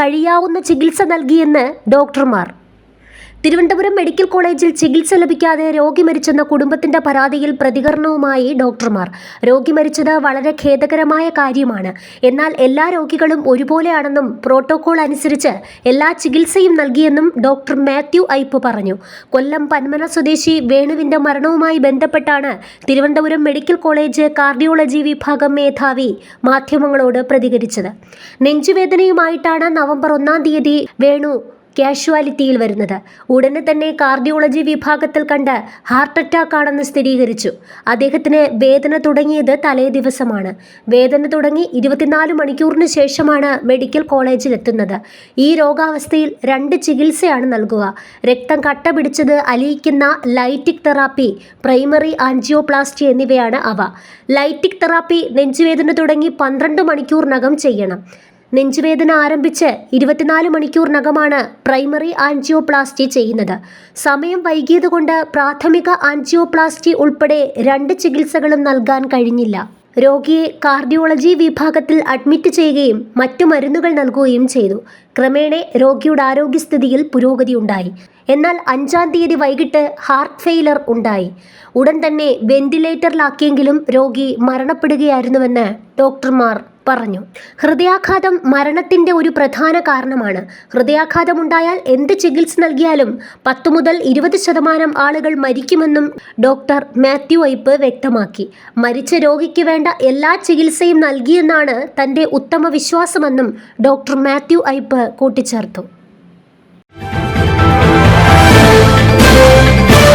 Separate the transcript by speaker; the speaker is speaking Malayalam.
Speaker 1: കഴിയാവുന്ന ചികിത്സ നൽകിയെന്ന് ഡോക്ടർമാർ. തിരുവനന്തപുരം മെഡിക്കൽ കോളേജിൽ ചികിത്സ ലഭിക്കാതെ രോഗി മരിച്ചെന്ന കുടുംബത്തിന്റെ പരാതിയിൽ പ്രതികരണവുമായി ഡോക്ടർമാർ. രോഗി മരിച്ചത് വളരെ ഖേദകരമായ കാര്യമാണ്. എന്നാൽ എല്ലാ രോഗികളും ഒരുപോലെയാണെന്നും പ്രോട്ടോകോൾ അനുസരിച്ച് എല്ലാ ചികിത്സയും നൽകിയെന്നും ഡോക്ടർ മാത്യു ഐപ്പ് പറഞ്ഞു. കൊല്ലം പന്മന സ്വദേശി വേണുവിന്റെ മരണവുമായി ബന്ധപ്പെട്ടാണ് തിരുവനന്തപുരം മെഡിക്കൽ കോളേജ് കാർഡിയോളജി വിഭാഗം മേധാവി മാധ്യമങ്ങളോട് പ്രതികരിച്ചത്. നെഞ്ചുവേദനയുമായിട്ടാണ് നവംബർ ഒന്നാം തീയതി വേണു കാഷ്വാലിറ്റിയിൽ വരുന്നത്. ഉടനെ തന്നെ കാർഡിയോളജി വിഭാഗത്തിൽ കണ്ട് ഹാർട്ട് അറ്റാക്ക് ആണെന്ന് സ്ഥിരീകരിച്ചു. അദ്ദേഹത്തിന് വേദന തുടങ്ങിയത് തലേ ദിവസമാണ്. വേദന തുടങ്ങി ഇരുപത്തിനാല് മണിക്കൂറിന് ശേഷമാണ് മെഡിക്കൽ കോളേജിൽ എത്തുന്നത്. ഈ രോഗാവസ്ഥയിൽ രണ്ട് ചികിത്സയാണ് നൽകുക. രക്തം കട്ട പിടിച്ചത് അലിയിക്കുന്ന ലൈറ്റിക് തെറാപ്പി പ്രൈമറി ആൻജിയോപ്ലാസ്റ്റി എന്നിവയാണ് അവ. ലൈറ്റിക് തെറാപ്പി നെഞ്ചുവേദന തുടങ്ങി പന്ത്രണ്ട് മണിക്കൂറിനകം ചെയ്യണം. നെഞ്ചുവേദന ആരംഭിച്ച് ഇരുപത്തിനാല് മണിക്കൂറിനകമാണ് പ്രൈമറി ആൻജിയോപ്ലാസ്റ്റി ചെയ്യുന്നത്. സമയം വൈകിയതുകൊണ്ട് പ്രാഥമിക ആൻജിയോപ്ലാസ്റ്റി ഉൾപ്പെടെ രണ്ട് ചികിത്സകളും നൽകാൻ കഴിഞ്ഞില്ല. രോഗിയെ കാർഡിയോളജി വിഭാഗത്തിൽ അഡ്മിറ്റ് ചെയ്യുകയും മറ്റു മരുന്നുകൾ നൽകുകയും ചെയ്തു. ക്രമേണ രോഗിയുടെ ആരോഗ്യസ്ഥിതിയിൽ പുരോഗതി ഉണ്ടായി. എന്നാൽ അഞ്ചാം തീയതി വൈകിട്ട് ഹാർട്ട് ഫെയിലർ ഉണ്ടായി. ഉടൻ തന്നെ വെന്റിലേറ്ററിലാക്കിയെങ്കിലും രോഗി മരണപ്പെടുകയായിരുന്നുവെന്ന് ഡോക്ടർമാർ പറഞ്ഞു. ഹൃദയാഘാതം മരണത്തിന്റെ ഒരു പ്രധാന കാരണമാണ്. ഹൃദയാഘാതമുണ്ടായാൽ എന്ത് ചികിത്സ നൽകിയാലും പത്തു മുതൽ ഇരുപത് ശതമാനം ആളുകൾ മരിക്കുമെന്നും ഡോക്ടർ മാത്യു ഐപ്പ് വ്യക്തമാക്കി. മരിച്ച രോഗിക്ക് വേണ്ട എല്ലാ ചികിത്സയും നൽകിയെന്നാണ് തന്റെ ഉത്തമ വിശ്വാസമെന്നും ഡോക്ടർ മാത്യു ഐപ്പ് കൂട്ടിച്ചേർത്തു.